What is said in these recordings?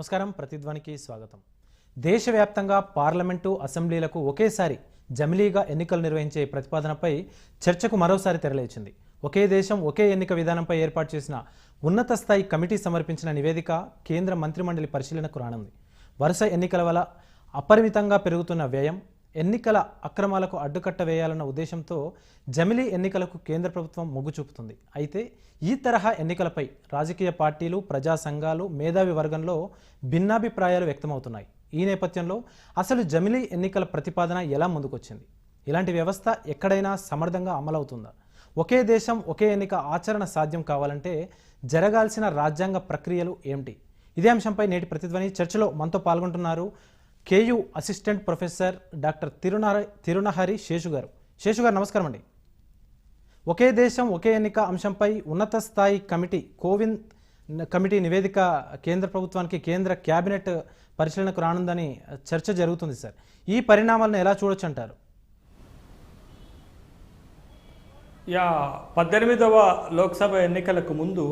నమస్కారం ప్రతిధ్వనికి స్వాగతం. దేశవ్యాప్తంగా పార్లమెంటు అసెంబ్లీలకు ఒకేసారి జమిలీగా ఎన్నికలు నిర్వహించే ప్రతిపాదనపై చర్చకు మరోసారి తెరలేచింది. ఒకే దేశం ఒకే ఎన్నిక విధానంపై ఏర్పాటు చేసిన ఉన్నత స్థాయి కమిటీ సమర్పించిన నివేదిక కేంద్ర మంత్రిమండలి పరిశీలనకు రానుంది. వరుస ఎన్నికల వల్ల అపరిమితంగా పెరుగుతున్న వ్యయం ఎన్నికల అక్రమాలకు అడ్డుకట్ట వేయాలన్న ఉద్దేశంతో జమిలీ ఎన్నికలకు కేంద్ర ప్రభుత్వం మొగ్గు చూపుతుంది. అయితే ఈ తరహా ఎన్నికలపై రాజకీయ పార్టీలు ప్రజా సంఘాలు మేధావి వర్గంలో భిన్నాభిప్రాయాలు వ్యక్తమవుతున్నాయి. ఈ నేపథ్యంలో అసలు జమిలీ ఎన్నికల ప్రతిపాదన ఎలా ముందుకొచ్చింది? ఇలాంటి వ్యవస్థ ఎక్కడైనా సమర్థంగా అమలవుతుందా? ఒకే దేశం ఒకే ఎన్నిక ఆచరణ సాధ్యం కావాలంటే జరగాల్సిన రాజ్యాంగ ప్రక్రియలు ఏమిటి? ఇదే అంశంపై నేటి ప్రతిధ్వని చర్చలో మనతో పాల్గొంటున్నారు KU assistant professor doctor Tirunahari Tirunahari Seshu garu Seshu garu నమస్కారం అండి. ఒకే దేశం ఒకే ఎన్నిక అంశంపై ఉన్నత స్థాయి కమిటీ కోవిన్ కమిటీ నివేదిక కేంద్ర ప్రభుత్వానికి కేంద్ర క్యాబినెట్ పరిశీలనకు రానుందని చర్చ జరుగుతుంది సార్. ఈ పరిణామాలను ఎలా చూడొచ్చు అంటారు యా పద్దెనిమిదవ లోక్సభ ఎన్నికలకు ముందు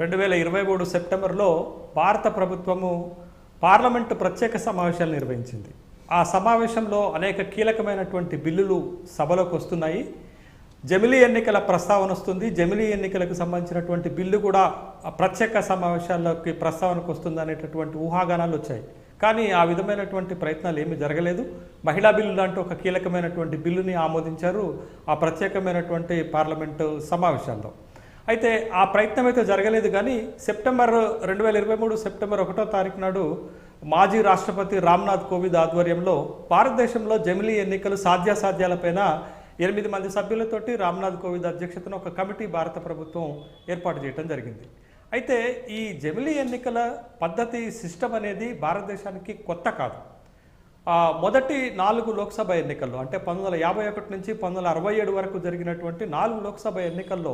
రెండు వేల ఇరవై మూడు సెప్టెంబర్లో భారత ప్రభుత్వము పార్లమెంటు ప్రత్యేక సమావేశాలు నిర్వహించింది. ఆ సమావేశంలో అనేక కీలకమైనటువంటి బిల్లులు సభలోకి వస్తున్నాయి. జమిలీ ఎన్నికల ప్రస్తావన వస్తుంది. జమిలీ ఎన్నికలకు సంబంధించినటువంటి బిల్లు కూడా ప్రత్యేక సమావేశాల్లోకి ప్రస్తావనకు వస్తుంది అనేటటువంటి ఊహాగానాలు వచ్చాయి. కానీ ఆ విధమైనటువంటి ప్రయత్నాలు ఏమీ జరగలేదు. మహిళా బిల్లు లాంటి ఒక కీలకమైనటువంటి బిల్లుని ఆమోదించారు ఆ ప్రత్యేకమైనటువంటి పార్లమెంటు సమావేశాల్లో. అయితే ఆ ప్రయత్నం అయితే జరగలేదు కానీ సెప్టెంబర్ రెండు వేల ఇరవై మూడు సెప్టెంబర్ ఒకటో తారీఖు నాడు మాజీ రాష్ట్రపతి రామ్నాథ్ కోవింద్ ఆధ్వర్యంలో భారతదేశంలో జమిలీ ఎన్నికలు సాధ్యాసాధ్యాలపైన ఎనిమిది మంది సభ్యులతోటి రామ్నాథ్ కోవింద్ అధ్యక్షతన ఒక కమిటీ భారత ప్రభుత్వం ఏర్పాటు చేయడం జరిగింది. అయితే ఈ జమిలీ ఎన్నికల పద్ధతి సిస్టమ్ అనేది భారతదేశానికి కొత్త కాదు. మొదటి నాలుగు లోక్సభ ఎన్నికల్లో అంటే పంతొమ్మిది వందల యాభై ఒకటి నుంచి పంతొమ్మిది వందల అరవై ఏడు వరకు జరిగినటువంటి నాలుగు లోక్సభ ఎన్నికల్లో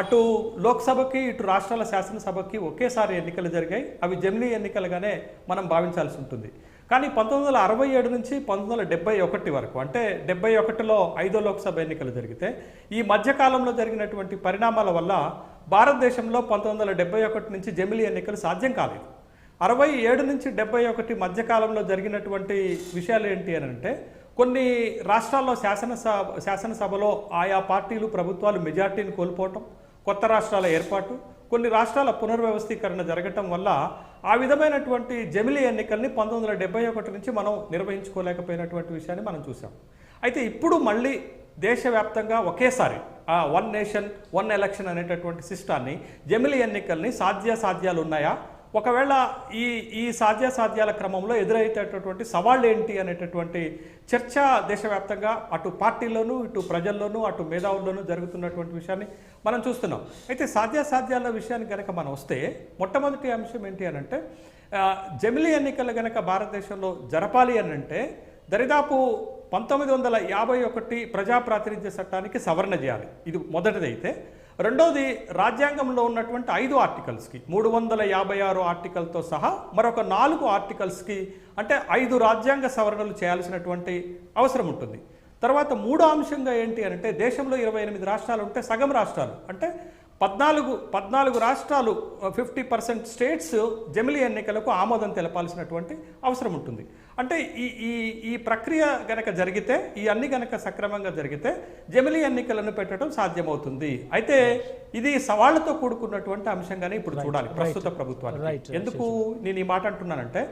అటు లోక్సభకి ఇటు రాష్ట్రాల శాసనసభకి ఒకేసారి ఎన్నికలు జరిగాయి. అవి జమిలీ ఎన్నికలుగానే మనం భావించాల్సి ఉంటుంది. కానీ పంతొమ్మిది వందల అరవై ఏడు నుంచి పంతొమ్మిది వందల డెబ్బై ఒకటి వరకు అంటే డెబ్బై ఒకటిలో ఐదో లోక్సభ ఎన్నికలు జరిగితే ఈ మధ్యకాలంలో జరిగినటువంటి పరిణామాల వల్ల భారతదేశంలో పంతొమ్మిది వందల డెబ్బై ఒకటి నుంచి జమిలీ ఎన్నికలు సాధ్యం కాలేదు. అరవై ఏడు నుంచి డెబ్బై ఒకటి మధ్యకాలంలో జరిగినటువంటి విషయాలు ఏంటి అని అంటే కొన్ని రాష్ట్రాల్లో శాసనసభ శాసనసభలో ఆయా పార్టీలు ప్రభుత్వాలు మెజార్టీని కోల్పోవటం కొత్త రాష్ట్రాల ఏర్పాటు కొన్ని రాష్ట్రాల పునర్వ్యవస్థీకరణ జరగటం వల్ల ఆ విధమైనటువంటి జమిలీ ఎన్నికల్ని పంతొమ్మిది వందల డెబ్బై ఒకటి నుంచి మనం నిర్వహించుకోలేకపోయినటువంటి విషయాన్ని మనం చూసాం అయితే ఇప్పుడు మళ్ళీ దేశవ్యాప్తంగా ఒకేసారి ఆ వన్ నేషన్ వన్ ఎలక్షన్ అనేటటువంటి సిస్టాన్ని జమిలీ ఎన్నికల్ని సాధ్యాసాధ్యాలు ఉన్నాయా? ఒకవేళ ఈ ఈ సాధ్యాసాధ్యాల క్రమంలో ఎదురయ్యేటటువంటి సవాళ్ళు ఏంటి అనేటటువంటి చర్చ దేశవ్యాప్తంగా అటు పార్టీల్లోనూ ఇటు ప్రజల్లోనూ అటు మేధావుల్లోనూ జరుగుతున్నటువంటి విషయాన్ని మనం చూస్తున్నాం. అయితే సాధ్యాసాధ్యాల విషయానికి కనుక మనం వస్తే మొట్టమొదటి అంశం ఏంటి అని అంటే జమిలీ ఎన్నికలు కనుక భారతదేశంలో జరపాలి అని అంటే దరిదాపు పంతొమ్మిది వందల యాభై ఒకటి ప్రజా ప్రాతినిధ్య చట్టానికి సవరణ చేయాలి. ఇది మొదటిదైతే. రెండోది రాజ్యాంగంలో ఉన్నటువంటి ఐదు ఆర్టికల్స్కి మూడు వందల యాభై ఆరు ఆర్టికల్తో సహా మరొక నాలుగు ఆర్టికల్స్కి అంటే ఐదు రాజ్యాంగ సవరణలు చేయాల్సినటువంటి అవసరం ఉంటుంది. తర్వాత మూడో అంశంగా ఏంటి అని అంటే దేశంలో ఇరవై ఎనిమిది రాష్ట్రాలు ఉంటే సగం రాష్ట్రాలు. అంటే పద్నాలుగు పద్నాలుగు రాష్ట్రాలు ఫిఫ్టీ పర్సెంట్ స్టేట్స్ జమిలీ ఎన్నికలకు ఆమోదం తెలపాల్సినటువంటి అవసరం ఉంటుంది. అంటే ఈ ఈ ఈ ప్రక్రియ గనక జరిగితే ఈ అన్ని గనక సక్రమంగా జరిగితే జమిలీ ఎన్నికలను పెట్టడం సాధ్యమవుతుంది. అయితే ఇది సవాళ్ళతో కూడుకున్నటువంటి అంశంగానే ఇప్పుడు చూడాలి ప్రస్తుత ప్రభుత్వానికి. ఎందుకు నేను ఈ మాట అంటున్నానంటే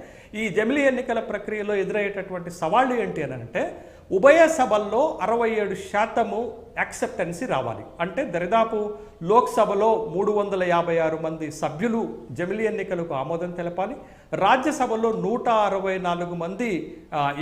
ఈ జమిలీ ఎన్నికల ప్రక్రియలో ఎదురయ్యేటటువంటి సవాళ్ళు ఏంటి అని అంటే ఉభయ సభల్లో అరవై ఏడు శాతము యాక్సెప్టెన్సీ రావాలి. అంటే దరిదాపు లోక్సభలో మూడు వందల యాభై ఆరు మంది సభ్యులు జమిలీ ఎన్నికలకు ఆమోదం తెలపాలి. రాజ్యసభలో నూట అరవై నాలుగు మంది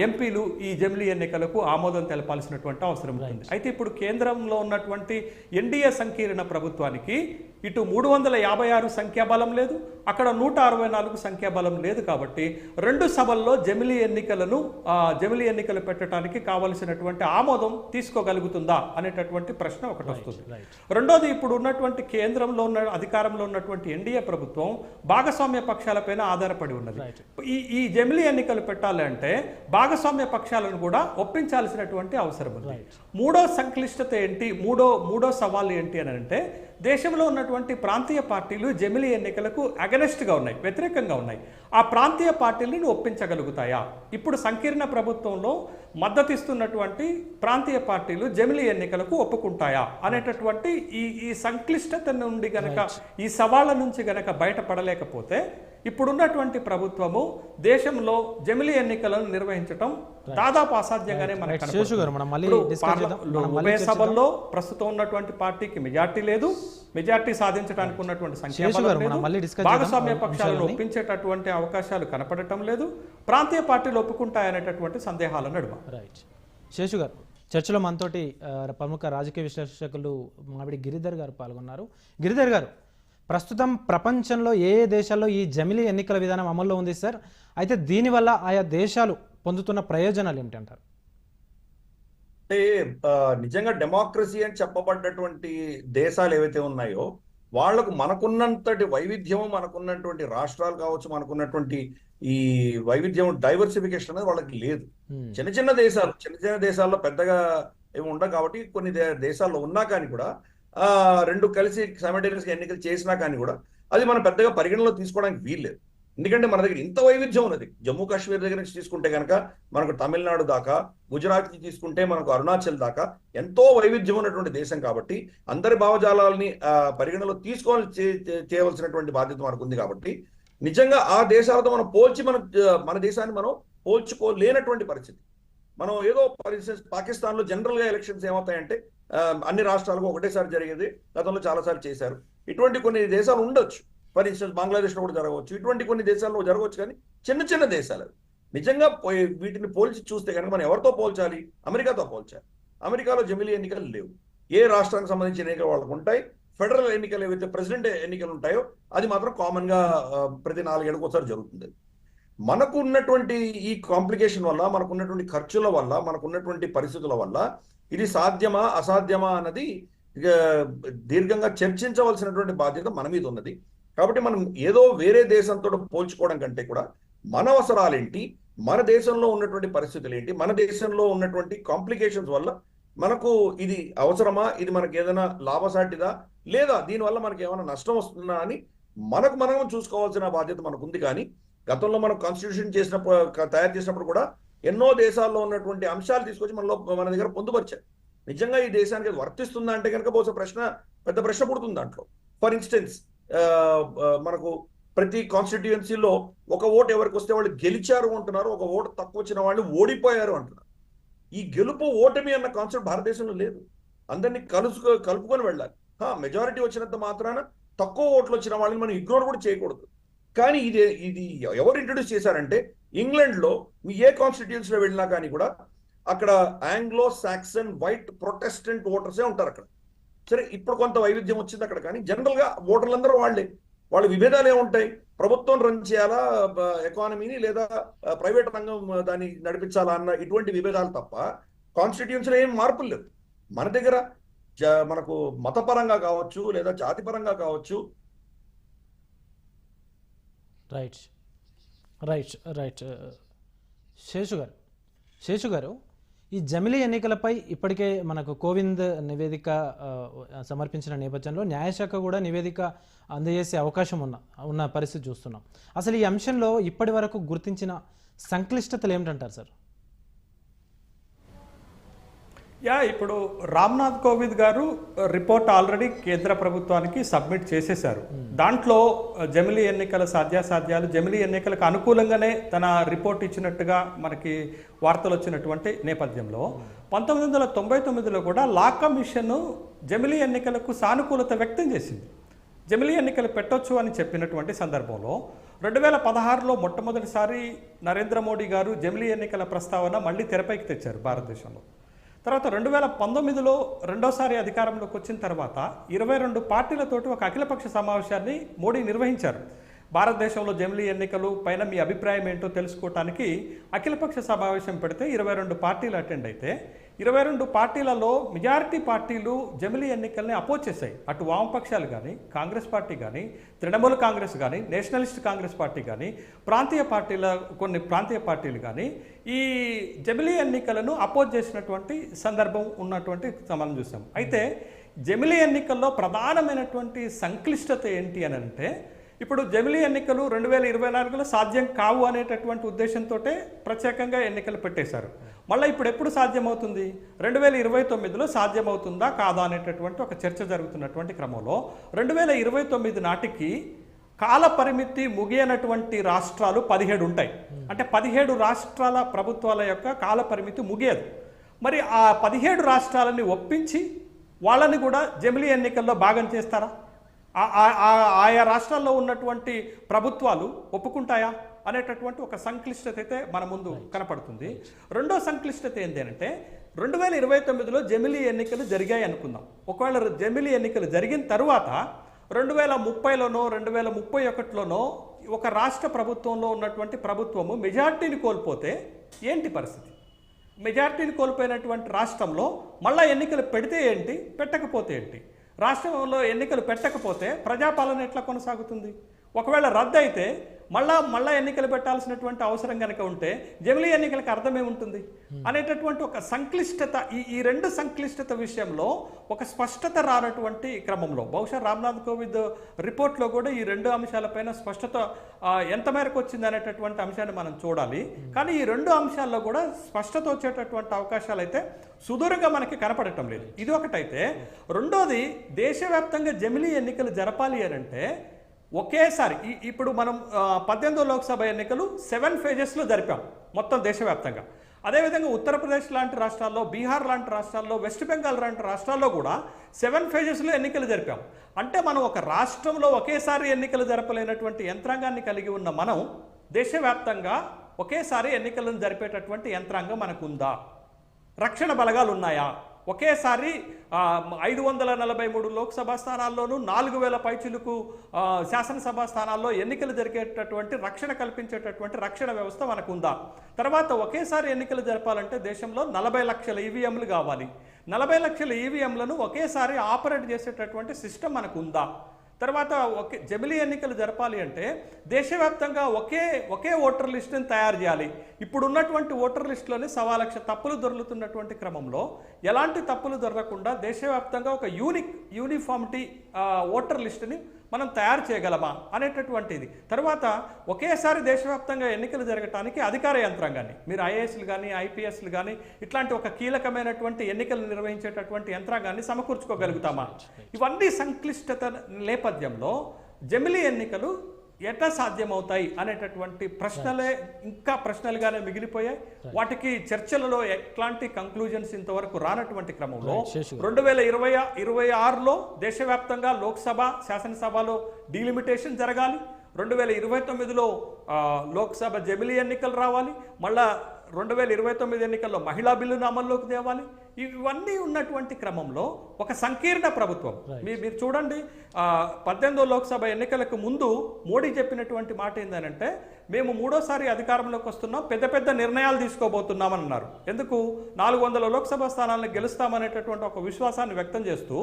ఎంపీలు ఈ జమిలీ ఎన్నికలకు ఆమోదం తెలపాల్సినటువంటి అవసరం ఉంటుంది. అయితే ఇప్పుడు కేంద్రంలో ఉన్నటువంటి ఎన్డీఏ సంకీర్ణ ప్రభుత్వానికి ఇటు మూడు వందల యాభై ఆరు సంఖ్యాబలం లేదు అక్కడ నూట అరవై నాలుగు సంఖ్యాబలం లేదు కాబట్టి రెండు సభల్లో జమిలీ ఎన్నికలను ఆ, జమిలీ ఎన్నికలు పెట్టడానికి కావలసినటువంటి ఆమోదం తీసుకోగలుగుతుందా అనేటటువంటి ప్రశ్న ఒకటి వస్తుంది. రెండోది ఇప్పుడు ఉన్నటువంటి కేంద్రంలో ఉన్న అధికారంలో ఉన్నటువంటి ఎన్డీఏ ప్రభుత్వం భాగస్వామ్య పక్షాలపైన ఆధారపడి ఉన్నది. ఈ ఈ జమిలీ ఎన్నికలు పెట్టాలి అంటే భాగస్వామ్య పక్షాలను కూడా ఒప్పించాల్సినటువంటి అవసరం ఉంది. మూడో సంక్లిష్టత ఏంటి? మూడో మూడో సవాళ్ళు ఏంటి అని అంటే దేశంలో ఉన్నటువంటి ప్రాంతీయ పార్టీలు జమిలీ ఎన్నికలకు అగనెస్ట్గా ఉన్నాయి వ్యతిరేకంగా ఉన్నాయి. ఆ ప్రాంతీయ పార్టీలను ఒప్పించగలుగుతాయా? ఇప్పుడు సంకీర్ణ ప్రభుత్వంలో మద్దతు ఇస్తున్నటువంటి ప్రాంతీయ పార్టీలు జమిలీ ఎన్నికలకు ఒప్పుకుంటాయా? అనేటటువంటి ఈ ఈ సంక్లిష్టత నుండి గనక ఈ సవాళ్ళ నుంచి గనక బయటపడలేకపోతే ఇప్పుడున్నటువంటి ప్రభుత్వము దేశంలో జమిలీ ఎన్నికలను నిర్వహించడం దాదాపు అసాధ్యంగానే మనకు ఉభయ. సభల్లో ప్రస్తుతం ఉన్నటువంటి పార్టీకి మెజార్టీ లేదు. మెజార్టీ సాధించడానికి ఉన్నటువంటి. భాగస్వామ్య పక్షాలను. ఒప్పించేటటువంటి అవకాశాలు కనపడటం లేదు. ప్రాంతీయ పార్టీలు ఒప్పుకుంటాయనేటటువంటి సందేహాల నడుమ. రైట్ శేషు గారు చర్చలో మనతోటి ప్రముఖ రాజకీయ విశ్లేషకులు మామిడి గిరిధర్ గారు పాల్గొన్నారు. గిరిధర్ గారు ప్రస్తుతం ప్రపంచంలో ఏ ఏ దేశాల్లో ఈ జమిలీ ఎన్నికల విధానం అమల్లో ఉంది సార్? అయితే దీనివల్ల ఆయా దేశాలు పొందుతున్న ప్రయోజనాలు ఏంటంటారు అంటే నిజంగా డెమోక్రసీ అని చెప్పబడ్డటువంటి దేశాలు ఏవైతే ఉన్నాయో వాళ్ళకు మనకున్నంతటి వైవిధ్యము మనకున్నటువంటి రాష్ట్రాలు కావచ్చు మనకున్నటువంటి ఈ వైవిధ్యం డైవర్సిఫికేషన్ అనేది వాళ్ళకి లేదు. చిన్న చిన్న దేశాలు చిన్న చిన్న దేశాల్లో పెద్దగా ఏమి ఉండవు కాబట్టి కొన్ని దేశాల్లో ఉన్నా కానీ కూడా రెండు కలిసి సైమల్టేనియస్ ఎన్నికలు చేసినా కానీ కూడా అది మనం పెద్దగా పరిగణలో తీసుకోవడానికి వీల్లేదు. ఎందుకంటే మన దగ్గర ఇంత వైవిధ్యం ఉన్నది. జమ్మూ కాశ్మీర్ దగ్గర నుంచి తీసుకుంటే కనుక మనకు తమిళనాడు దాకా గుజరాత్ తీసుకుంటే మనకు అరుణాచల్ దాకా ఎంతో వైవిధ్యం ఉన్నటువంటి దేశం కాబట్టి అందరి భావజాలాలని ఆ, పరిగణలో తీసుకోవాలి చేయవలసినటువంటి బాధ్యత మనకు ఉంది కాబట్టి నిజంగా ఆ దేశాలతో మనం పోల్చి మన మన దేశాన్ని మనం పోల్చుకోలేనటువంటి పరిస్థితి. మనం ఏదో ఫర్ ఇన్స్టెన్స్ జనరల్గా ఎలక్షన్స్ ఏమవుతాయంటే అన్ని రాష్ట్రాలకు ఒకటేసారి జరిగేది. గతంలో చాలాసార్లు చేశారు. ఇటువంటి కొన్ని దేశాలు ఉండొచ్చు. ఫర్ ఇన్స్టెన్స్ బంగ్లాదేశ్లో కూడా జరగవచ్చు. ఇటువంటి కొన్ని దేశాల్లో జరగవచ్చు కానీ చిన్న చిన్న దేశాలు. అవి. నిజంగా పోయి- వీటిని పోల్చి చూస్తే కనుక మనం ఎవరితో పోల్చాలి? అమెరికాతో పోల్చాలి. అమెరికాలో జమిలీ ఎన్నికలు లేవు. ఏ రాష్ట్రానికి సంబంధించిన ఎన్నికలు వాళ్ళకు ఉంటాయి? ఫెడరల్ ఎన్నికలు ఏవైతే ప్రెసిడెంట్ ఎన్నికలు ఉంటాయో అది మాత్రం కామన్గా ప్రతి నాలుగేళ్ళకి ఒకసారి జరుగుతుంది. మనకు ఉన్నటువంటి ఈ కాంప్లికేషన్ వల్ల మనకు ఉన్నటువంటి ఖర్చుల వల్ల మనకు ఉన్నటువంటి పరిస్థితుల వల్ల ఇది సాధ్యమా అసాధ్యమా అన్నది దీర్ఘంగా చర్చించవలసినటువంటి బాధ్యత మన మీద ఉన్నది. కాబట్టి మనం ఏదో వేరే దేశంతో పోల్చుకోవడం కంటే కూడా మన అవసరాలేంటి మన దేశంలో ఉన్నటువంటి పరిస్థితులు ఏంటి మన దేశంలో ఉన్నటువంటి కాంప్లికేషన్స్ వల్ల మనకు ఇది అవసరమా ఇది మనకి ఏదైనా లాభసాటిదా లేదా దీనివల్ల మనకి ఏమైనా నష్టం వస్తుందా అని మనకు మనం చూసుకోవాల్సిన బాధ్యత మనకు ఉంది కానీ గతంలో మనం కాన్స్టిట్యూషన్ చేసినప్పుడు తయారు చేసినప్పుడు కూడా ఎన్నో దేశాల్లో ఉన్నటువంటి అంశాలు తీసుకొచ్చి మనలో మన దగ్గర పొందుపరిచారు. నిజంగా ఈ దేశానికి వర్తిస్తుందా అంటే కనుక బహుశా ప్రశ్న పెద్ద ప్రశ్న పుడుతుంది దాంట్లో. ఫర్ ఇన్స్టెన్స్ మనకు ప్రతి కాన్స్టిట్యుయెన్సీలో ఒక ఓటు ఎవరికి వస్తే వాళ్ళు గెలిచారు అంటున్నారు ఒక ఓటు తక్కువ వచ్చిన వాళ్ళు ఓడిపోయారు అంటున్నారు. ఈ గెలుపు ఓటమి అన్న కాన్సెప్ట్ భారతదేశంలో లేదు. అందరినీ కలుసుకో కలుపుకొని వెళ్ళాలి. మెజారిటీ వచ్చినంత మాత్రాన తక్కువ ఓట్లు వచ్చిన వాళ్ళని మనం ఇగ్నోర్ కూడా చేయకూడదు. కానీ ఇది ఇది ఎవరు ఇంట్రొడ్యూస్ చేశారంటే ఇంగ్లండ్లో మీ ఏ కాన్స్టిట్యూన్సీలో వెళ్ళినా కానీ కూడా అక్కడ ఆంగ్లో సాక్సన్ వైట్ ప్రొటెస్టెంట్ ఓటర్సే ఉంటారు అక్కడ. సరే ఇప్పుడు కొంత వైవిధ్యం వచ్చింది అక్కడ కానీ జనరల్గా ఓటర్లందరూ వాళ్ళే. వాళ్ళ విభేదాలు ఏముంటాయి? ప్రభుత్వం రన్ చేయాలా ఎకానమీని లేదా ప్రైవేట్ రంగం దాన్ని నడిపించాలా అన్న ఇటువంటి విభేదాలు తప్ప కాన్స్టిట్యూన్సీలో ఏం మార్పులు లేవు. మన దగ్గర మనకు మతపరంగా కావచ్చు లేదా జాతిపరంగా కావచ్చు right right right. Seshu garu Seshu గారు ఈ జమిలీ ఎన్నికలపై ఇప్పటికే మనకు కోవింద్ నివేదిక సమర్పించిన నేపథ్యంలో న్యాయశాఖ కూడా నివేదిక అందజేసే అవకాశం ఉన్న ఉన్న పరిస్థితి చూస్తున్నాం. అసలు ఈ అంశంలో ఇప్పటి వరకు గుర్తించిన సంక్లిష్టతలు ఏమిటంటారు సార్? యా ఇప్పుడు రామ్నాథ్ కోవింద్ గారు రిపోర్ట్ ఆల్రెడీ కేంద్ర ప్రభుత్వానికి సబ్మిట్ చేసేశారు. దాంట్లో జమిలీ ఎన్నికల సాధ్యాసాధ్యాలు జమిలీ ఎన్నికలకు అనుకూలంగానే తన రిపోర్ట్ ఇచ్చినట్టుగా మనకి వార్తలు వచ్చినటువంటి నేపథ్యంలో పంతొమ్మిది వందల తొంభై తొమ్మిదిలో కూడా లా కమిషన్ జమిలీ ఎన్నికలకు సానుకూలత వ్యక్తం చేసింది. జమిలీ ఎన్నికలు పెట్టొచ్చు అని చెప్పినటువంటి సందర్భంలో రెండు వేల పదహారులో మొట్టమొదటిసారి నరేంద్ర మోడీ గారు జమిలీ ఎన్నికల ప్రస్తావన మళ్ళీ తెరపైకి తెచ్చారు భారతదేశంలో. తర్వాత రెండు వేల పంతొమ్మిదిలో రెండోసారి అధికారంలోకి వచ్చిన తర్వాత ఇరవై రెండు పార్టీలతోటి ఒక అఖిలపక్ష సమావేశాన్ని మోడీ నిర్వహించారు. భారతదేశంలో జమిలీ ఎన్నికలు పైన మీ అభిప్రాయం ఏంటో తెలుసుకోవటానికి అఖిలపక్ష సమావేశం పెడితే ఇరవై రెండు పార్టీలు అటెండ్ అయితే ఇరవై రెండు పార్టీలలో మెజారిటీ పార్టీలు జమిలీ ఎన్నికల్ని అపోజ్ చేశాయి. అటు వామపక్షాలు కానీ కాంగ్రెస్ పార్టీ కానీ తృణమూల్ కాంగ్రెస్ కానీ నేషనలిస్ట్ కాంగ్రెస్ పార్టీ కానీ ప్రాంతీయ పార్టీల కొన్ని ప్రాంతీయ పార్టీలు కానీ ఈ జమిలీ ఎన్నికలను అపోజ్ చేసినటువంటి సందర్భం ఉన్నటువంటి మనం చూసాం. అయితే జమిలీ ఎన్నికల్లో ప్రధానమైనటువంటి సంక్లిష్టత ఏంటి అని అంటే ఇప్పుడు జమిలీ ఎన్నికలు రెండు వేల ఇరవై నాలుగులో సాధ్యం కావు అనేటటువంటి ఉద్దేశంతో ప్రత్యేకంగా ఎన్నికలు పెట్టేశారు. మళ్ళీ ఇప్పుడు ఎప్పుడు సాధ్యమవుతుంది? రెండు వేల ఇరవై తొమ్మిదిలో సాధ్యమవుతుందా కాదా అనేటటువంటి ఒక చర్చ జరుగుతున్నటువంటి క్రమంలో రెండు వేల ఇరవై తొమ్మిది నాటికి కాల పరిమితి ముగియనటువంటి రాష్ట్రాలు పదిహేడు ఉంటాయి. అంటే పదిహేడు రాష్ట్రాల ప్రభుత్వాల యొక్క కాల పరిమితి ముగియదు. మరి ఆ పదిహేడు రాష్ట్రాలని ఒప్పించి వాళ్ళని కూడా జమిలీ ఎన్నికల్లో భాగం చేస్తారా? ఆయా రాష్ట్రాల్లో ఉన్నటువంటి ప్రభుత్వాలు ఒప్పుకుంటాయా అనేటటువంటి ఒక సంక్లిష్టత అయితే మన ముందు కనపడుతుంది. రెండో సంక్లిష్టత ఏంటంటే రెండు వేల ఇరవై తొమ్మిదిలో జమిలీ ఎన్నికలు జరిగాయి అనుకుందాం. ఒకవేళ జమిలీ ఎన్నికలు జరిగిన తర్వాత రెండు వేల ముప్పైలోనో రెండు వేల ముప్పై ఒకటిలోనో ఒక రాష్ట్ర ప్రభుత్వంలో ఉన్నటువంటి ప్రభుత్వము మెజార్టీని కోల్పోతే ఏంటి పరిస్థితి? మెజార్టీని కోల్పోయినటువంటి రాష్ట్రంలో మళ్ళా ఎన్నికలు పెడితే ఏంటి? పెట్టకపోతే ఏంటి? రాష్ట్రంలో ఎన్నికలు పెట్టకపోతే ప్రజాపాలన ఎట్లా కొనసాగుతుంది? ఒకవేళ రద్దు అయితే మళ్ళా మళ్ళా ఎన్నికలు పెట్టాల్సినటువంటి అవసరం కనుక ఉంటే జమిలీ ఎన్నికలకు అర్థమే ఉంటుంది అనేటటువంటి ఒక సంక్లిష్టత ఈ ఈ రెండు సంక్లిష్టత విషయంలో ఒక స్పష్టత రానటువంటి క్రమంలో బహుశా రామ్నాథ్ కోవింద్ రిపోర్ట్లో కూడా ఈ రెండు అంశాలపైన స్పష్టత ఎంత మేరకు వచ్చింది అనేటటువంటి అంశాన్ని మనం చూడాలి. కానీ ఈ రెండు అంశాల్లో కూడా స్పష్టత వచ్చేటటువంటి అవకాశాలు అయితే సుదూరంగా మనకి కనపడటం లేదు. ఇది ఒకటైతే రెండోది దేశవ్యాప్తంగా జమిలీ ఎన్నికలు జరపాలి అని అంటే ఒకేసారి ఇప్పుడు మనం పద్దెనిమిదో లోక్సభ ఎన్నికలు సెవెన్ ఫేజెస్లో జరిపాం మొత్తం దేశవ్యాప్తంగా. అదేవిధంగా ఉత్తరప్రదేశ్ లాంటి రాష్ట్రాల్లో బీహార్ లాంటి రాష్ట్రాల్లో వెస్ట్ బెంగాల్ లాంటి రాష్ట్రాల్లో కూడా సెవెన్ ఫేజెస్లో ఎన్నికలు జరిపాం. అంటే మనం ఒక రాష్ట్రంలో ఒకేసారి ఎన్నికలు జరపలేనటువంటి యంత్రాంగాన్ని కలిగి ఉన్న మనం దేశవ్యాప్తంగా ఒకేసారి ఎన్నికలను జరిపేటటువంటి యంత్రాంగం మనకుందా? రక్షణ బలగాలు ఉన్నాయా ఒకేసారి ఐదు వందల నలభై మూడు లోక్సభ స్థానాల్లోనూ నాలుగు వేల పైచులకు శాసనసభ స్థానాల్లో ఎన్నికలు జరిగేటటువంటి రక్షణ కల్పించేటటువంటి రక్షణ వ్యవస్థ మనకు ఉందా తర్వాత ఒకేసారి ఎన్నికలు జరపాలంటే దేశంలో నలభై లక్షల ఈవీఎంలు కావాలి. నలభై లక్షల ఈవీఎంలను ఒకేసారి ఆపరేట్ చేసేటటువంటి సిస్టమ్ మనకు ఉందా తర్వాత ఒకే జమిలీ ఎన్నికలు జరపాలి అంటే దేశవ్యాప్తంగా ఒకే ఒకే ఓటర్ లిస్టుని తయారు చేయాలి. ఇప్పుడు ఉన్నటువంటి ఓటర్ లిస్టులోనే సవా లక్ష తప్పులు దొరుకుతున్నటువంటి క్రమంలో ఎలాంటి తప్పులు దొరకకుండా దేశవ్యాప్తంగా ఒక యూనిక్ యూనిఫామిటీ ఓటర్ లిస్టుని మనం తయారు చేయగలమా అనేటటువంటిది. తర్వాత ఒకేసారి దేశవ్యాప్తంగా ఎన్నికలు జరగటానికి అధికార యంత్రాంగాన్ని మీరు ఐఏఎస్లు కానీ ఐపీఎస్లు కానీ ఇట్లాంటి ఒక కీలకమైనటువంటి ఎన్నికలు నిర్వహించేటటువంటి యంత్రాంగాన్ని సమకూర్చుకోగలుగుతామా? ఇవన్నీ సంక్లిష్టత నేపథ్యంలో జమిలీ ఎన్నికలు ఎట్లా సాధ్యమవుతాయి అనేటటువంటి ప్రశ్నలే ఇంకా ప్రశ్నలుగానే మిగిలిపోయాయి. వాటికి చర్చలలో ఎట్లాంటి కంక్లూజన్స్ ఇంతవరకు రానటువంటి క్రమంలో. రెండు వేల ఇరవై ఇరవై ఆరులో దేశవ్యాప్తంగా లోక్సభ శాసనసభలో డీలిమిటేషన్ జరగాలి. రెండు వేల ఇరవై తొమ్మిదిలో లోక్సభ జమిలీ ఎన్నికలు రావాలి. మళ్ళా రెండు వేల ఇరవై తొమ్మిది ఎన్నికల్లో మహిళా బిల్లును అమల్లోకి తేవాలి. ఇవన్నీ ఉన్నటువంటి క్రమంలో ఒక సంకీర్ణ ప్రభుత్వం. మీ- మీరు చూడండి పద్దెనిమిదో లోక్సభ ఎన్నికలకు ముందు మోడీ చెప్పినటువంటి మాట ఏంటంటే మేము మూడోసారి అధికారంలోకి వస్తున్నాం పెద్ద పెద్ద నిర్ణయాలు తీసుకోబోతున్నామని అన్నారు ఎందుకు? నాలుగు వందల లోక్సభ స్థానాలను గెలుస్తామనేటటువంటి ఒక విశ్వాసాన్ని వ్యక్తం చేస్తూ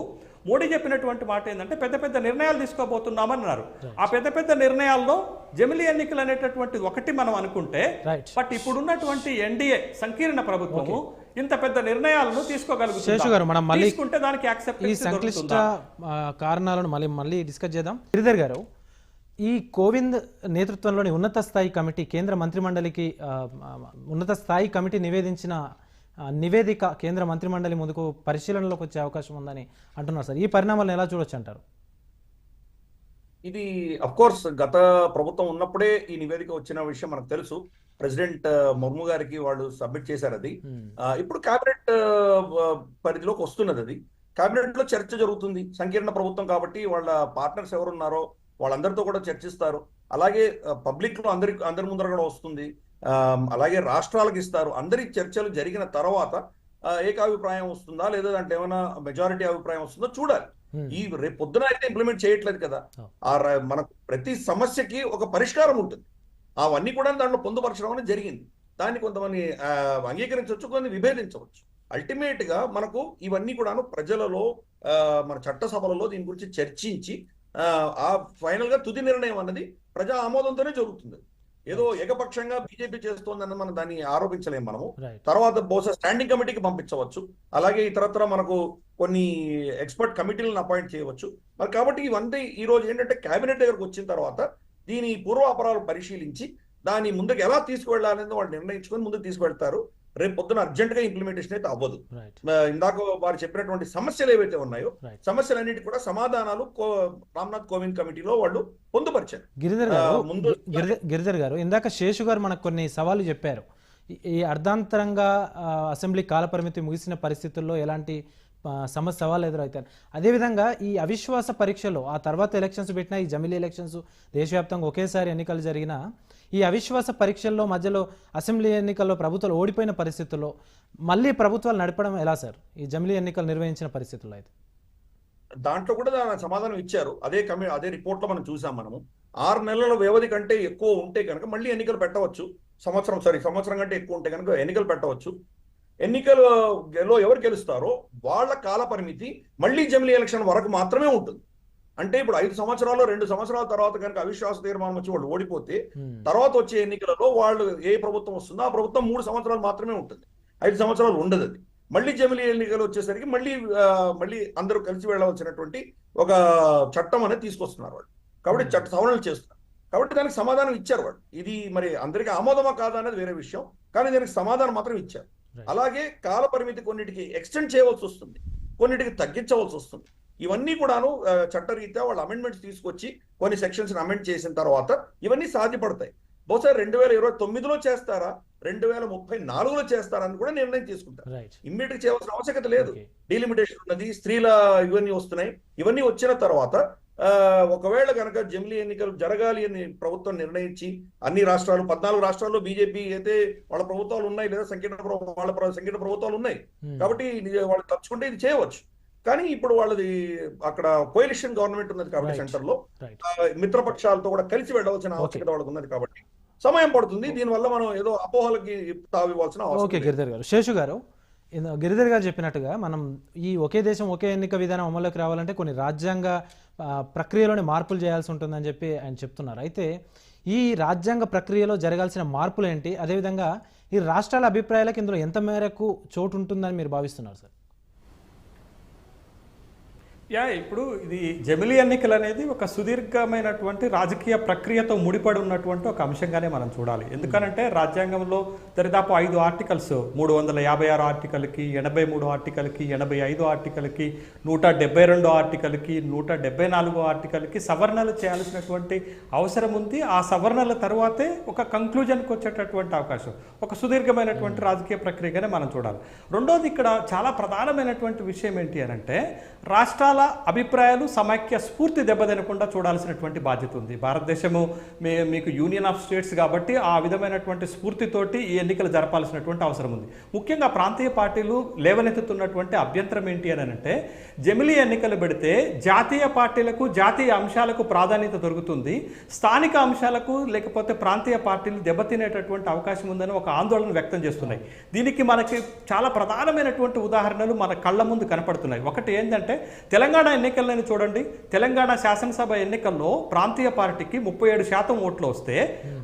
మోడీ చెప్పినటువంటి మాట ఏంటంటే పెద్ద పెద్ద నిర్ణయాలు తీసుకోబోతున్నామని అన్నారు ఆ పెద్ద పెద్ద నిర్ణయాల్లో జమిలీ ఎన్నికలు అనేటటువంటిది ఒకటి మనం అనుకుంటే బట్ ఇప్పుడున్నటువంటి ఎన్డీఏ సంకీర్ణ ప్రభుత్వము ఇంత పెద్ద నిర్ణయాలను తీసుకుంటే దానికి ఈ సంక్లిష్ట కారణాలను మళ్ళీ మళ్ళీ డిస్కస్ చేద్దాం. గిరిధర్ గారు ఈ కోవింద్ నేతృత్వంలోని ఉన్నత స్థాయి కమిటీ కేంద్ర మంత్రిమండలికి ఉన్నత స్థాయి కమిటీ నివేదించిన నివేదిక కేంద్ర మంత్రిమండలి ముందుకు పరిశీలనలోకి వచ్చే అవకాశం ఉందని అంటున్నారు సార్. ఈ పరిణామాలను ఎలా చూడొచ్చు అంటారు? ఇది అఫ్ కోర్స్ గత ప్రభుత్వం ఉన్నప్పుడే ఈ నివేదిక వచ్చిన విషయం మనకు తెలుసు. ప్రెసిడెంట్ ముర్ము గారికి వాళ్ళు సబ్మిట్ చేశారు అది. ఇప్పుడు కేబినెట్ పరిధిలోకి వస్తున్నది అది. కేబినెట్లో చర్చ జరుగుతుంది. సంకీర్ణ ప్రభుత్వం కాబట్టి వాళ్ళ పార్ట్నర్స్ ఎవరున్నారో వాళ్ళందరితో కూడా చర్చిస్తారు. అలాగే పబ్లిక్లో అందరి అందరి ముందర కూడా వస్తుంది. అలాగే రాష్ట్రాలకు ఇస్తారు. అందరి చర్చలు జరిగిన తర్వాత ఏకాభిప్రాయం వస్తుందా? లేదా దాంట్లో ఏమైనా మెజారిటీ అభిప్రాయం వస్తుందో చూడాలి. ఈ రేపు పొద్దున అయితే ఇంప్లిమెంట్ చేయట్లేదు కదా. ఆ మనకు ప్రతి సమస్యకి ఒక పరిష్కారం ఉంటుంది. అవన్నీ కూడా దాంట్లో పొందుపరచడం అనేది జరిగింది. దాన్ని కొంతమంది ఆ, అంగీకరించవచ్చు కొన్ని విభేదించవచ్చు. అల్టిమేట్గా మనకు ఇవన్నీ కూడాను ప్రజలలో ఆ, మన చట్టసభలలో దీని గురించి చర్చించి ఆ, ఫైనల్గా తుది నిర్ణయం అన్నది ప్రజా ఆమోదంతోనే జరుగుతుంది. ఏదో ఏకపక్షంగా బీజేపీ చేస్తోందని మనం దాన్ని ఆరోపించలేం మనము. తర్వాత బహుశా స్టాండింగ్ కమిటీకి పంపించవచ్చు. అలాగే ఇతరత్ర మనకు కొన్ని ఎక్స్పర్ట్ కమిటీలను అపాయింట్ చేయవచ్చు. మరి కాబట్టి ఇవన్నీ ఈ రోజు ఏంటంటే కేబినెట్ దగ్గరకు వచ్చిన తర్వాత దీని పూర్వాపరాలు పరిశీలించి దాన్ని ముందుకు ఎలా తీసుకువెళ్ళాలనేది వాళ్ళు నిర్ణయించుకొని ముందుకు తీసుకువెళ్తారు. రేపు పొద్దున అర్జెంట్గా ఇంప్లిమెంటేషన్ అయితే అవ్వదు. ఇందాక వారు చెప్పినటువంటి సమస్యలు ఏవైతే ఉన్నాయో సమస్యలన్నిటి కూడా సమాధానాలు రామ్నాథ్ కోవింద్ కమిటీలో వాళ్ళు పొందుపరిచారు. గిరిధర్ గారు ముందు- గిరిధర్ గారు ఇందాక శేషు గారు మనకు కొన్ని సవాళ్ళు చెప్పారు. ఈ- అర్ధాంతరంగా అసెంబ్లీ కాలపరిమితి ముగిసిన పరిస్థితుల్లో ఎలాంటి సమస్య సవాళ్ళు ఎదురవుతాయి. అదేవిధంగా ఈ అవిశ్వాస పరీక్షలో ఆ తర్వాత ఎలక్షన్స్ పెట్టిన ఈ జమిలీ ఎలక్షన్స్ దేశవ్యాప్తంగా ఒకేసారి ఎన్నికలు జరిగిన ఈ అవిశ్వాస పరీక్షల్లో మధ్యలో అసెంబ్లీ ఎన్నికల్లో ప్రభుత్వాలు ఓడిపోయిన పరిస్థితుల్లో మళ్ళీ ప్రభుత్వాలు నడపడం ఎలా సార్? ఈ జమిలీ ఎన్నికలు నిర్వహించిన పరిస్థితుల్లో అయితే. దాంట్లో కూడా దాని సమాధానం ఇచ్చారు. అదే కమి అదే రిపోర్ట్లో మనం చూసాం మనము. ఆరు నెలల వ్యవధి కంటే ఎక్కువ ఉంటే కనుక మళ్ళీ ఎన్నికలు పెట్టవచ్చు. సంవత్సరం సారీ సంవత్సరం కంటే ఎక్కువ ఉంటే కనుక ఎన్నికలు పెట్టవచ్చు. ఎన్నికలలో ఎవరు గెలుస్తారో వాళ్ళ కాల పరిమితి మళ్ళీ జమిలీ ఎలక్షన్ వరకు మాత్రమే ఉంటుంది. అంటే ఇప్పుడు ఐదు సంవత్సరాలు రెండు సంవత్సరాల తర్వాత కనుక అవిశ్వాస తీర్మానం వచ్చి వాళ్ళు ఓడిపోతే. తర్వాత వచ్చే ఎన్నికలలో వాళ్ళు ఏ ప్రభుత్వం వస్తుందో ఆ ప్రభుత్వం మూడు సంవత్సరాలు మాత్రమే ఉంటుంది. ఐదు సంవత్సరాలు ఉండదు అది. మళ్ళీ జమిలీ ఎన్నికలు వచ్చేసరికి మళ్ళీ మళ్ళీ అందరూ కలిసి వెళ్ళవలసినటువంటి ఒక చట్టం అనేది తీసుకొస్తున్నారు వాళ్ళు. కాబట్టి చట్ట సవరణలు చేస్తున్నారు. కాబట్టి దానికి సమాధానం ఇచ్చారు వాళ్ళు. ఇది మరి అందరికీ ఆమోదమా కాదా అనేది వేరే విషయం. కానీ దానికి సమాధానం మాత్రం ఇచ్చారు. అలాగే కాల పరిమితి కొన్నిటికి ఎక్స్టెండ్ చేయవలసి వస్తుంది. కొన్నిటికి తగ్గించవలసి వస్తుంది. ఇవన్నీ కూడాను చట్టరీత్యా వాళ్ళు అమెండ్మెంట్స్ తీసుకొచ్చి కొన్ని సెక్షన్స్ అమెండ్ చేసిన తర్వాత ఇవన్నీ సాధ్యపడతాయి. బహుశా రెండు వేల ఇరవై తొమ్మిదిలో చేస్తారా రెండు వేల ముప్పై నాలుగులో చేస్తారా అని కూడా నిర్ణయం తీసుకుంటారు. ఇమ్మీడియట్ చేయవలసిన ఆవశ్యకత లేదు. డీలిమిటేషన్ ఉన్నది స్త్రీల ఇవన్నీ వస్తున్నాయి. ఇవన్నీ వచ్చిన తర్వాత ఒకవేళ కనుక జమిలీ ఎన్నికలు జరగాలి అని ప్రభుత్వం నిర్ణయించి అన్ని రాష్ట్రాలు పద్నాలుగు రాష్ట్రాల్లో బీజేపీ అయితే వాళ్ళ ప్రభుత్వాలు ఉన్నాయి లేదా సంకీర్ణ వాళ్ళ సంకీర్ణ ప్రభుత్వాలు ఉన్నాయి. Hmm. కాబట్టి వాళ్ళు తలుచుకుంటే ఇది చేయవచ్చు. కానీ ఇప్పుడు వాళ్ళది అక్కడ కోయిలిషన్ గవర్నమెంట్ ఉన్నది కాబట్టి. సెంటర్లో మిత్రపక్షాలతో కూడా కలిసి వెళ్ళవలసిన ఆవశ్యకత వాళ్ళకు ఉన్నది కాబట్టి. సమయం పడుతుంది. దీనివల్ల మనం ఏదో అపోహలకి తావివ్వాల్సిన అవసరం శేషు గారు గిరిధర్ గారు చెప్పినట్టుగా మనం ఈ ఒకే దేశం ఒకే ఎన్నిక విధానం అమల్లోకి రావాలంటే కొన్ని రాజ్యాంగ ప్రక్రియలోనే మార్పులు చేయాల్సి ఉంటుందని చెప్పి ఆయన చెప్తున్నారు. అయితే ఈ రాజ్యాంగ ప్రక్రియలో జరగాల్సిన మార్పులు ఏంటి అదేవిధంగా ఈ రాష్ట్రాల అభిప్రాయాలకు ఇందులో ఎంత మేరకు చోటు ఉంటుందని మీరు భావిస్తున్నారు సార్? యా ఇప్పుడు ఇది జమిలీ ఎన్నికలు అనేది ఒక సుదీర్ఘమైనటువంటి రాజకీయ ప్రక్రియతో ముడిపడి ఉన్నటువంటి ఒక అంశంగానే మనం చూడాలి. ఎందుకనంటే రాజ్యాంగంలో దరిదాపు ఐదు ఆర్టికల్స్ మూడు వందల యాభై ఆరు ఆర్టికల్కి ఎనభై మూడు ఆర్టికల్కి ఎనభై ఐదు ఆర్టికల్కి నూట డెబ్బై రెండు ఆర్టికల్కి నూట డెబ్బై నాలుగు ఆర్టికల్కి సవరణలు చేయాల్సినటువంటి అవసరం ఉంది. ఆ సవరణల తర్వాతే ఒక కంక్లూజన్కి వచ్చేటటువంటి అవకాశం. ఒక సుదీర్ఘమైనటువంటి రాజకీయ ప్రక్రియగానే మనం చూడాలి. రెండోది ఇక్కడ చాలా ప్రధానమైనటువంటి విషయం ఏంటి అని అంటే అభిప్రాయాలు సమైక్య స్ఫూర్తి దెబ్బతినకుండా చూడాల్సినటువంటి బాధ్యత ఉంది. భారతదేశము మే మీకు యూనియన్ ఆఫ్ స్టేట్స్ కాబట్టి ఆ విధమైనటువంటి స్ఫూర్తితోటి ఈ ఎన్నికలు జరపాల్సినటువంటి అవసరం ఉంది. ముఖ్యంగా ప్రాంతీయ పార్టీలు లేవనెత్తుతున్నటువంటి అభ్యంతరం ఏంటి అని అంటే జమిలీ ఎన్నికలు పెడితే జాతీయ పార్టీలకు జాతీయ అంశాలకు ప్రాధాన్యత దొరుకుతుంది. స్థానిక అంశాలకు లేకపోతే ప్రాంతీయ పార్టీలు దెబ్బతినేటటువంటి అవకాశం ఉందని ఒక ఆందోళన వ్యక్తం చేస్తున్నాయి. దీనికి మనకి చాలా ప్రధానమైనటువంటి ఉదాహరణలు మన కళ్ళ ముందు కనపడుతున్నాయి. ఒకటి ఏంటంటే తెలంగాణ తెలంగాణ ఎన్నికల్లోనే చూడండి. తెలంగాణ శాసనసభ ఎన్నికల్లో ప్రాంతీయ పార్టీకి ముప్పై ఏడు శాతం ఓట్లు వస్తే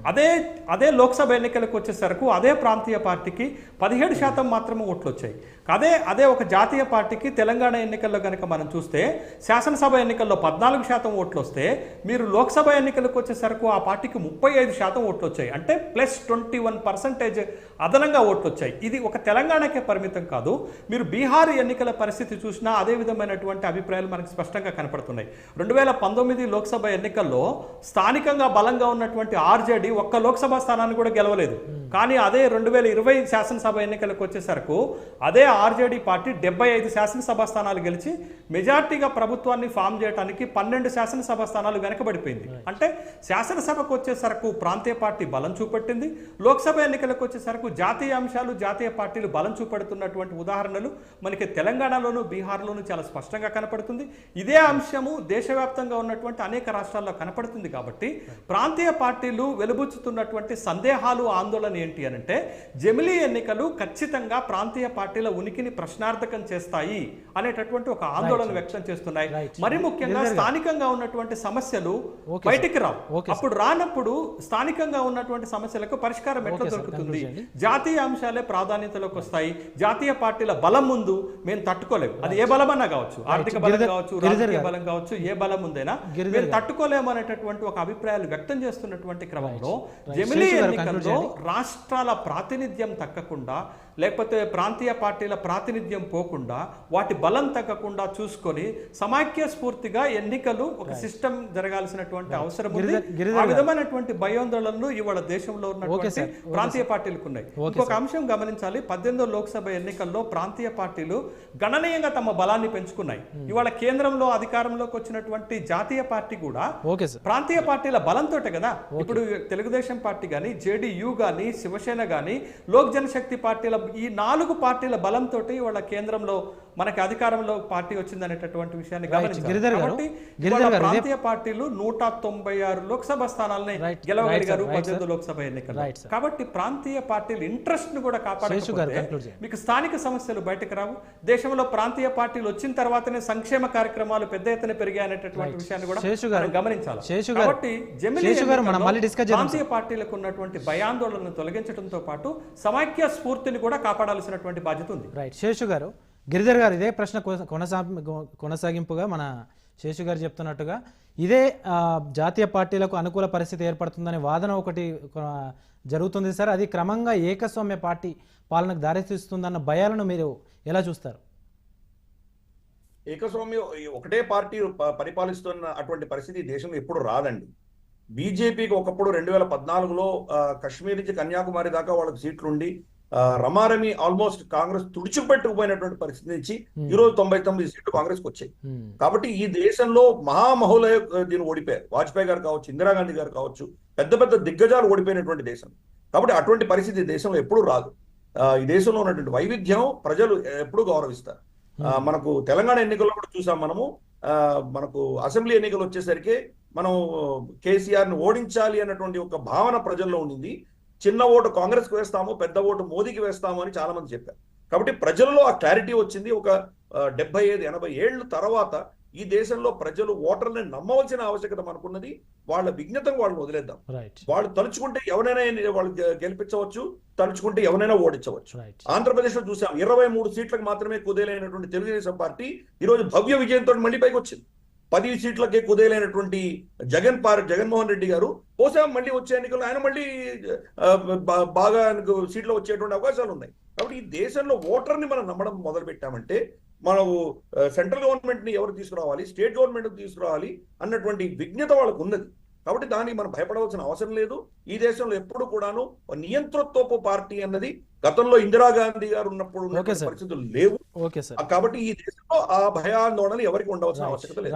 అదే అదే లోక్సభ ఎన్నికలకు వచ్చేసరికి అదే ప్రాంతీయ పార్టీకి పదిహేడు శాతం మాత్రమే ఓట్లు వచ్చాయి అదే అదే ఒక జాతీయ పార్టీకి తెలంగాణ ఎన్నికల్లో కనుక మనం చూస్తే శాసనసభ ఎన్నికల్లో పద్నాలుగు శాతం ఓట్లు వస్తే మీరు లోక్సభ ఎన్నికలకు వచ్చేసరికి ఆ పార్టీకి ముప్పై ఐదు శాతం ఓట్లు వచ్చాయి అంటే ప్లస్ ట్వంటీ వన్ పర్సెంటేజ్ అదనంగా ఓట్లు వచ్చాయి ఇది ఒక తెలంగాణకే పరిమితం కాదు. మీరు బీహార్ ఎన్నికల పరిస్థితి చూసినా అదే విధమైనటువంటి అభిప్రాయాలు మనకు స్పష్టంగా కనపడుతున్నాయి. రెండు వేల పంతొమ్మిది లోక్సభ ఎన్నికల్లో స్థానికంగా బలంగా ఉన్నటువంటి ఆర్జేడీ ఒక్క లోక్సభ స్థానాన్ని కూడా గెలవలేదు. కానీ అదే రెండు వేల ఇరవై శాసనసభ ఎన్నికలకు వచ్చేసరికి అదే ఆర్జేడీ పార్టీ డెబ్బై ఐదు శాసనసభ స్థానాలు గెలిచి మెజార్టీగా ప్రభుత్వాన్ని ఫామ్ చేయడానికి పన్నెండు శాసనసభ స్థానాలు వెనకబడిపోయింది. అంటే శాసనసభకు వచ్చేసరకు ప్రాంతీయ పార్టీ బలం చూపెట్టింది. లోక్సభ ఎన్నికలకు వచ్చేసరకు జాతీయ అంశాలు జాతీయ పార్టీలు బలం చూపెడుతున్నటువంటి ఉదాహరణలు మనకి తెలంగాణలోను బీహార్లోను చాలా స్పష్టంగా కనపడుతుంది ఇదే అంశము దేశవ్యాప్తంగా ఉన్నటువంటి అనేక రాష్ట్రాల్లో కనపడుతుంది కాబట్టి ప్రాంతీయ పార్టీలు వెలుబుచ్చుతున్నటువంటి సందేహాలు ఆందోళన ఏంటి అని అంటే జమిలీ ఎన్నికలు ఖచ్చితంగా ప్రాంతీయ పార్టీల ఉనికి ఉనికిని ప్రశ్నార్థకం చేస్తాయి అనేటటువంటి ఒక ఆందోళన వ్యక్తం చేస్తున్నాయి. మరి ముఖ్యంగా స్థానికంగా ఉన్నటువంటి సమస్యలు బయటికి రావు. అప్పుడు రానప్పుడు స్థానికంగా ఉన్నటువంటి సమస్యలకు పరిష్కారం ఎట్లా. దొరుకుతుంది. జాతీయ అంశాలే ప్రాధాన్యతలోకి వస్తాయి. జాతీయ పార్టీల బలం ముందు మేము తట్టుకోలేము. అది ఏ బలమన్నా కావచ్చు. ఆర్థిక బలం కావచ్చు రాజకీయ. బలం కావచ్చు ఏ బలం ఉందైనా గారు. తట్టుకోలేము అనేటటువంటి ఒక అభిప్రాయాలు వ్యక్తం చేస్తున్నటువంటి క్రమంలో. జమిలీ ఎన్నికల్లో రాష్ట్రాల ప్రాతినిధ్యం తగ్గకుండా లేకపోతే ప్రాంతీయ పార్టీల ప్రాతినిధ్యం పోకుండా వాటి బలం తగ్గకుండా చూసుకొని సమాఖ్య స్ఫూర్తిగా ఎన్నికలు ఒక సిస్టమ్ జరగాల్సినటువంటి అవసరం ఉంది. ఆ. విధమైనటువంటి భయోందోళనలు ఇవాళ దేశంలో ఉన్నటువంటి ప్రాంతీయ పార్టీలకు ఉన్నాయి. ఇంకొక అంశం గమనించాలి. పద్దెనిమిదో లోక్సభ ఎన్నికల్లో ప్రాంతీయ పార్టీలు గణనీయంగా తమ బలాన్ని పెంచుకున్నాయి. ఇవాళ కేంద్రంలో అధికారంలోకి వచ్చినటువంటి జాతీయ పార్టీ కూడా ప్రాంతీయ పార్టీల బలంతో కదా? ఇప్పుడు తెలుగుదేశం పార్టీ కానీ జేడీయూ కానీ శివసేన కానీ లోక్ జనశక్తి పార్టీల ఈ నాలుగు పార్టీల బలంతో వాళ్ళ కేంద్రంలో మనకి అధికారంలో పార్టీ విషయాన్ని గమనించాలి. ఇవాళ గారు, ఇదే- ప్రాంతీయ పార్టీలు నూట తొంభై ఆరు లోక్సభ స్థానాలని గెలవగలిగారు పద్దెనిమిది లోక్సభ sir. కాబట్టి ప్రాంతీయ పార్టీల ఇంట్రెస్ట్ను కూడా చేయండి. మీకు స్థానిక సమస్యలు బయటకు రావు. దేశంలో ప్రాంతీయ పార్టీలు వచ్చిన తర్వాతనే సంక్షేమ కార్యక్రమాలు పెద్ద ఎత్తున పెరిగాయనేటటువంటి విషయాన్ని కూడా గమనించాలి. కాబట్టి ప్రాంతీయ పార్టీలకు ఉన్నటువంటి భయాందోళనను తొలగించడంతో పాటు సమైక్య స్ఫూర్తిని కూడా కాపాడాల్సినటువంటి బాధ్యత ఉంది. రైట్ శేషు గారు గిరిధర్ గారు ఇదే ప్రశ్న కొన- కొనసా కొనసాగింపుగా మన శేషు గారు చెప్తున్నట్టుగా ఇదే జాతీయ పార్టీలకు అనుకూల పరిస్థితి ఏర్పడుతుందనే వాదన ఒకటి జరుగుతుంది సార్. అది క్రమంగా ఏకస్వామ్య పార్టీ పాలనకు దారితీస్తుందన్న భయాలను మీరు ఎలా చూస్తారు? ఏకస్వామ్యం ఒకటే పార్టీ పరిపాలిస్తున్న అటువంటి పరిస్థితి దేశంలో ఎప్పుడు రాదండి. బీజేపీకి ఒకప్పుడు రెండు వేల పద్నాలుగులో కశ్మీర్ నుంచి కన్యాకుమారి దాకా వాళ్ళకి సీట్లు ఉండి ఆ, రమారమి ఆల్మోస్ట్ కాంగ్రెస్ తుడిచిపెట్టుకుపోయినటువంటి పరిస్థితి నుంచి ఈ రోజు తొంభై తొమ్మిది సీట్లు కాంగ్రెస్కి వచ్చాయి. Hmm. కాబట్టి ఈ దేశంలో మహామహులే దీన్ని ఓడిపోయారు. వాజ్పేయి గారు కావచ్చు ఇందిరాగాంధీ గారు కావచ్చు పెద్ద పెద్ద దిగ్గజాలు ఓడిపోయినటువంటి దేశం. కాబట్టి అటువంటి పరిస్థితి దేశంలో ఎప్పుడూ రాదు. ఈ దేశంలో ఉన్నటువంటి వైవిధ్యం ప్రజలు ఎప్పుడూ గౌరవిస్తారు. మనకు తెలంగాణ ఎన్నికల్లో కూడా చూసాం మనము. మనకు అసెంబ్లీ ఎన్నికలు వచ్చేసరికి మనం కేసీఆర్ని ఓడించాలి అన్నటువంటి ఒక భావన ప్రజల్లో ఉండింది. చిన్న ఓటు కాంగ్రెస్కు వేస్తాము పెద్ద ఓటు మోదీకి వేస్తాము అని చాలా మంది చెప్పారు. కాబట్టి ప్రజల్లో ఆ క్లారిటీ వచ్చింది. ఒక డెబ్బై ఐదు ఎనభై ఏళ్ళ తర్వాత ఈ దేశంలో ప్రజలు ఓటర్ని నమ్మవలసిన ఆవశ్యకత మనకున్నది. వాళ్ళ విజ్ఞతను వాళ్ళు వదిలేద్దాం. వాళ్ళు తలుచుకుంటే ఎవరైనా వాళ్ళు గెలిపించవచ్చు తలుచుకుంటే ఎవరైనా ఓడించవచ్చు. ఆంధ్రప్రదేశ్లో చూసాం ఇరవై మూడు సీట్లకు మాత్రమే కుదేలైనటువంటి తెలుగుదేశం పార్టీ ఈ రోజు భవ్య విజయంతో మళ్ళీ పైకి వచ్చింది పది సీట్లకే కుదేలైనటువంటి జగన్ పార్ జగన్మోహన్ రెడ్డి గారు బహుశా మళ్ళీ వచ్చే ఎన్నికల్లో ఆయన మళ్ళీ బాగా సీట్లు వచ్చేటువంటి అవకాశాలు ఉన్నాయి. కాబట్టి ఈ దేశంలో ఓటర్ని మనం నమ్మడం మొదలు పెట్టామంటే మనము సెంట్రల్ గవర్నమెంట్ని ఎవరు తీసుకురావాలి స్టేట్ గవర్నమెంట్ తీసుకురావాలి అన్నటువంటి విజ్ఞత వాళ్ళకు ఉన్నది కాబట్టి దానికి మనం భయపడవలసిన అవసరం లేదు. ఈ దేశంలో ఎప్పుడు కూడాను నియంతృత్వపు పార్టీ అన్నది గతంలో ఇందిరాగాంధీ గారు ఉన్నప్పుడు. పరిస్థితులు లేవు. కాబట్టి ఈ దేశంలో ఆ భయాందోళన ఎవరికి ఉండవలసిన. ఆవశ్యకత లేదు.